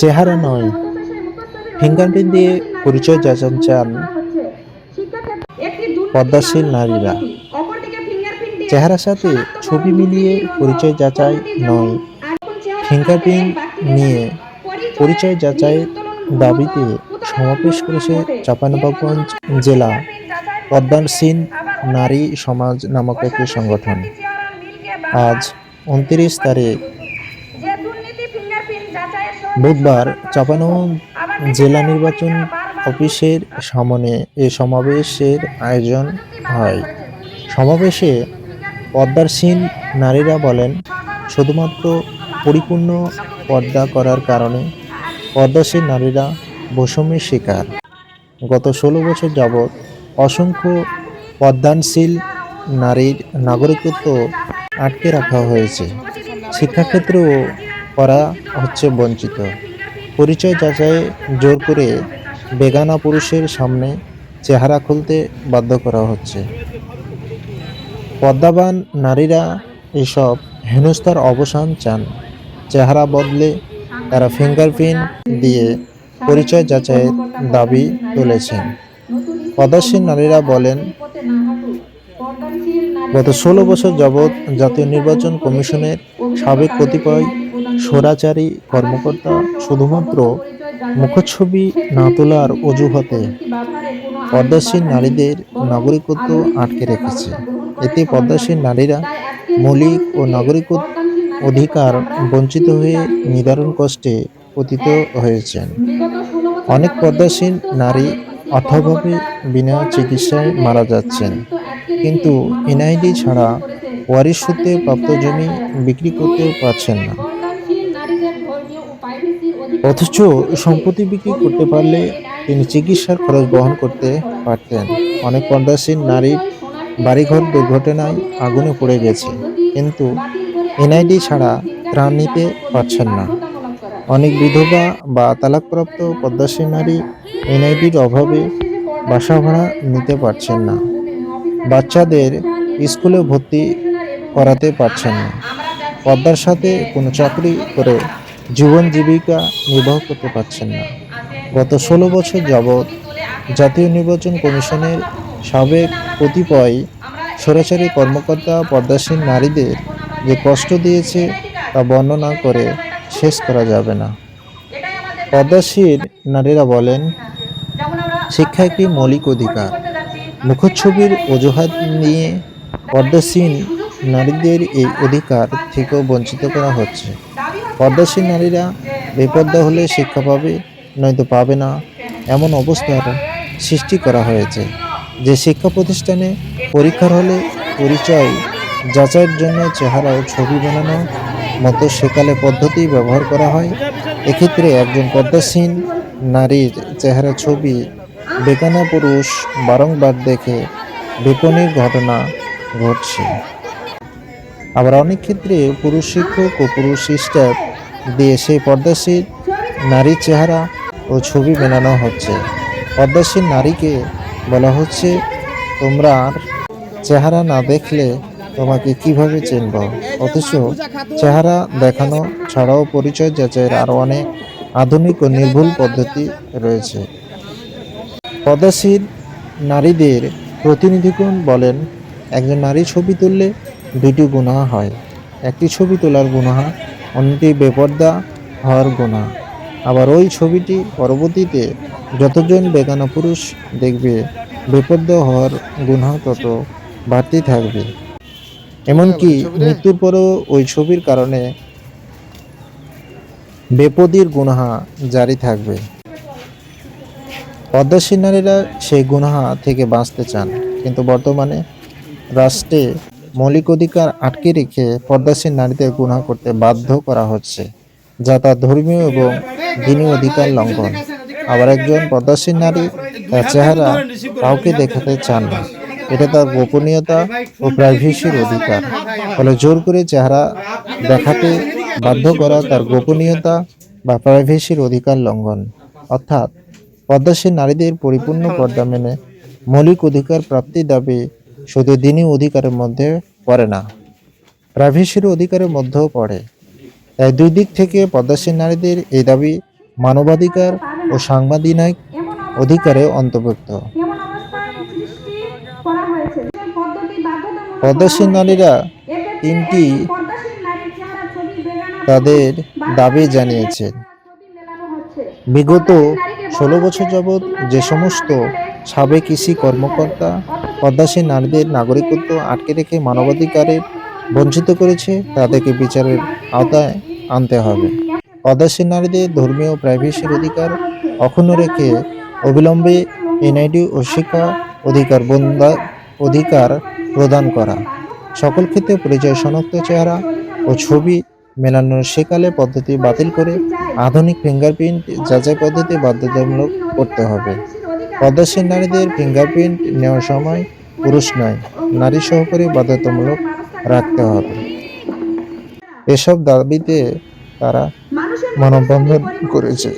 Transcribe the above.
চেহারা নয়। ফিঙ্গারপ্রিন্ট দিয়ে পরিচয় যাচান চান পদ্মাশীল নারীরা। চেহারার সাথে ছবি মিলিয়ে পরিচয় যাচাই নয়। ফিঙ্গারপ্রিন্ট নিয়ে পরিচয় যাচাইয়ের দাবিতে সমাবেশ করেছে চাঁপাইনবাবগঞ্জ জেলা পদ্মাশীল নারী সমাজ নামক একটি সংগঠন। আজ উনত্রিশ তারিখ বুধবার চাঁপাইনবাবগঞ্জ জেলা নির্বাচন অফিসের সামনে এ সমাবেশের আয়োজন হয়। সমাবেশে পদ্মারসীন নারীরা বলেন, শুধুমাত্র পরিপূর্ণ পর্দা করার কারণে পদ্মাসীন নারীরা বৈষম্যের শিকার। গত ষোলো বছর যাবৎ অসংখ্য পদ্মানশীল নারীর নাগরিকত্ব আটকে রাখা হয়েছে। শিক্ষাক্ষেত্রেও করা হচ্ছে বঞ্চিত। পরিচয় যাচাই জোর করে বেগানা পুরুষের সামনে চেহারা খুলতে বাধ্য করা হচ্ছে। পদ্মাবান নারীরা এসব হেনস্থার অবসান চান। চেহারা বদলে তারা ফিঙ্গারপ্রিন্ট দিয়ে পরিচয় যাচাইয়ের দাবি তুলেছেন। পদাসীন নারীরা বলেন, গত ষোলো বছর যাবৎ জাতীয় নির্বাচন কমিশনের সাবেক কতিপয় স্বরাচারী কর্মকর্তা শুধুমাত্র মুখচ্ছবি না তোলার অজুহাতে পদ্মাসীন নারীদের নাগরিকত্ব আটকে রেখেছে। এতে পদ্মাসীন নারীরা মৌলিক ও নাগরিক অধিকার বঞ্চিত হয়ে নিদারুণ কষ্টে পতিত হয়েছেন। অনেক পদ্মাসীন নারী অর্থাভাবে বিনা চিকিৎসায় মারা যাচ্ছেন। কিন্তু এনআইডি ছাড়া ওয়ারিশ সূত্রে প্রাপ্ত জমি বিক্রি করতে পারছেন না। অথচ সম্পত্তি বিক্রি করতে পারলে তিনি চিকিৎসার খরচ বহন করতে পারতেন। অনেক পর্দাসীন নারীর বাড়িঘর দুর্ঘটনায় আগুনে পড়ে গেছে। কিন্তু এনআইডি ছাড়া ত্রাণ নিতে পারছেন না। অনেক বিধবা বা তালাকপ্রাপ্ত পদ্মাসীন নারী এনআইডির অভাবে বাসা ভাড়া নিতে পারছেন না। বাচ্চাদের স্কুলে ভর্তি করাতে পারছেন না। পদ্মার সাথে কোনো চাকরি করে জীবন জীবিকা নির্বাহ করতে পারছেন না। গত ষোলো বছর যাবৎ জাতীয় নির্বাচন কমিশনের সাবেক কতিপয় সরাসরি কর্মকর্তা পদ্মাসীন নারীদের যে কষ্ট দিয়েছে তা বর্ণনা করে শেষ করা যাবে না। পদ্মাশীল নারীরা বলেন শিক্ষা একটি মৌলিক অধিকার? মুখচ্ছবির অজুহাত নিয়ে পর্দাসীন নারীদের এই অধিকার থেকেও বঞ্চিত করা হচ্ছে। পর্দাসীন নারীরা বেপর্দা হলে শিক্ষা পাবে, নয়তো পাবে না, এমন অবস্থার সৃষ্টি করা হয়েছে। যে শিক্ষা প্রতিষ্ঠানে পরীক্ষার হলে পরিচয়, যাচাইয়ের জন্য চেহারা ও ছবি বানানো মতো সেকালে পদ্ধতি ব্যবহার করা হয়, এক্ষেত্রে একজন পদ্মাসীন নারীর চেহারা, ছবি, বেকানা পুরুষ বারংবার দেখে বিপণীর ঘটনা ঘটছে। আবার অনেক ক্ষেত্রে পুরুষ শিক্ষক ও পুরুষ স্টাফ দিয়ে সেই পর্দাশীল নারীর চেহারা ও ছবি বানানো হচ্ছে। পর্দাশীল নারীকে বলা হচ্ছে, তোমরা আর চেহারা না দেখলে তোমাকে কীভাবে চিনব? অথচ চেহারা দেখানো ছাড়াও পরিচয় যাচাইয়ের আরও অনেক আধুনিক ও নির্ভুল পদ্ধতি রয়েছে। পদাশীল নারীদের প্রতিনিধিগণ বলেন, একজন নারী ছবি তুললে দুটি গুণা হয়। একটি ছবি তোলার গুণা অন্যটি বেপর্দা হওয়ার গুণা। আবার ওই ছবিটি পরবর্তীতে যতজন বেগানা পুরুষ দেখবে বেপর্দা হওয়ার গুণা তত বাড়তি থাকবে। এমনকি মৃত্যুর পরেও ওই ছবির কারণে বেপদির গুণাহা জারি থাকবে। পদ্মাসীন নারীরা সেই গুনাহা থেকে বাঁচতে চান কিন্তু বর্তমানে রাষ্ট্রে মৌলিক অধিকার আটকে রেখে পদ্মাসীন নারীদের গুণা করতে বাধ্য করা হচ্ছে, যা তার ধর্মীয় এবং দিনী অধিকার লঙ্ঘন। আবার একজন পদ্মাসীন নারী তার চেহারা কাউকে দেখাতে চান না। এটা তার গোপনীয়তা ও প্রাইভেসির অধিকার। ফলে জোর করে চেহারা দেখাতে বাধ্য করা তার গোপনীয়তা বা প্রাইভেসির অধিকার লঙ্ঘন। অর্থাৎ পদ্মাসীন নারীদের পরিপূর্ণ পর্দা মেনে মৌলিক অধিকার প্রাপ্তির দাবি শুধু দিনই অধিকারের মধ্যে পড়ে না প্রাইভেসির অধিকারের মধ্যেও পড়ে। তাই দুই দিক থেকে পদ্মাসীন নারীদের এই দাবি মানবাধিকার ও সাংবিধানিক অধিকারে অন্তর্ভুক্ত। পদ্মাসীন নারীরা তিনটি তাদের দাবি জানিয়েছেন। বিগত ষোলো বছর যাবৎ যে সমস্ত সাবেক কৃষি কর্মকর্তা পদ্মাসীন নারীদের নাগরিকত্ব আটকে রেখে মানবাধিকারের বঞ্চিত করেছে তাদেরকে বিচারের আওতায় আনতে হবে। পদ্মাসী নারীদের ধর্মীয় প্রাইভেসির অধিকার অক্ষুণ্ণ রেখে অবিলম্বে এনআইডি ও শিক্ষা অধিকার বন্ধা অধিকার প্রদান করা। সকল ক্ষেত্রে পরিচয় শনাক্ত চেহারা ও ছবি মেলানোর সেকালে পদ্ধতি বাতিল করে আধুনিক ফিঙ্গারপ্রিন্ট যাচাই পদ্ধতি বাধ্যতামূলক করতে হবে। পদ্মাসীন নারীদের ফিঙ্গারপ্রিন্ট নেওয়ার সময় পুরুষ নয়, নারী সহকারে বাধ্যতামূলক রাখতে হবে। এসব দাবিতে তারা মানববন্ধন করেছে।